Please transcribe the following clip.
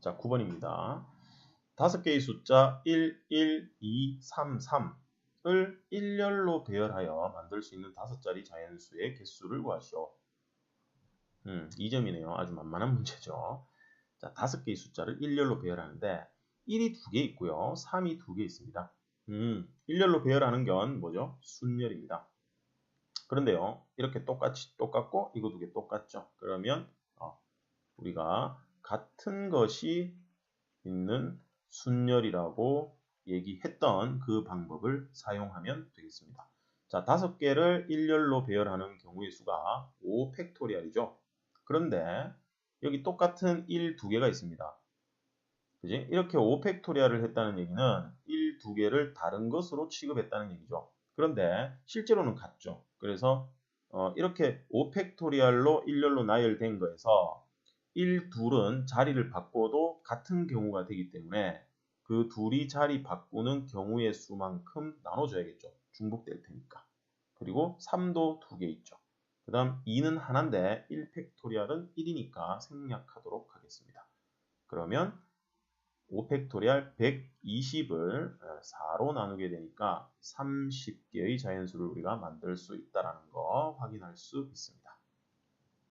자, 9번입니다. 다섯 개의 숫자 1, 1, 2, 3, 3을 일렬로 배열하여 만들 수 있는 다섯 자리 자연수의 개수를 구하시오. 음, 2점이네요. 아주 만만한 문제죠. 자, 다섯 개의 숫자를 일렬로 배열하는데 1이 두 개 있고요. 3이 두 개 있습니다. 음, 일렬로 배열하는 건 뭐죠? 순열입니다. 그런데요, 이렇게 똑같이 똑같고 이거 두 개 똑같죠. 그러면 어, 우리가 같은 것이 있는 순열이라고 얘기했던 그 방법을 사용하면 되겠습니다. 자, 다섯 개를 일렬로 배열하는 경우의 수가 5 팩토리얼이죠. 그런데 여기 똑같은 1, 두 개가 있습니다. 그지? 이렇게 5 팩토리얼을 했다는 얘기는 1, 두 개를 다른 것으로 취급했다는 얘기죠. 그런데 실제로는 같죠. 그래서 어, 이렇게 5 팩토리얼로 일렬로 나열된 거에서 1, 둘은 자리를 바꿔도 같은 경우가 되기 때문에 그 둘이 자리 바꾸는 경우의 수만큼 나눠줘야겠죠. 중복될 테니까. 그리고 3도 두 개 있죠. 그 다음 2는 하나인데 1팩토리얼은 1이니까 생략하도록 하겠습니다. 그러면 5팩토리얼 120을 4로 나누게 되니까 30개의 자연수를 우리가 만들 수 있다는 거 확인할 수 있습니다.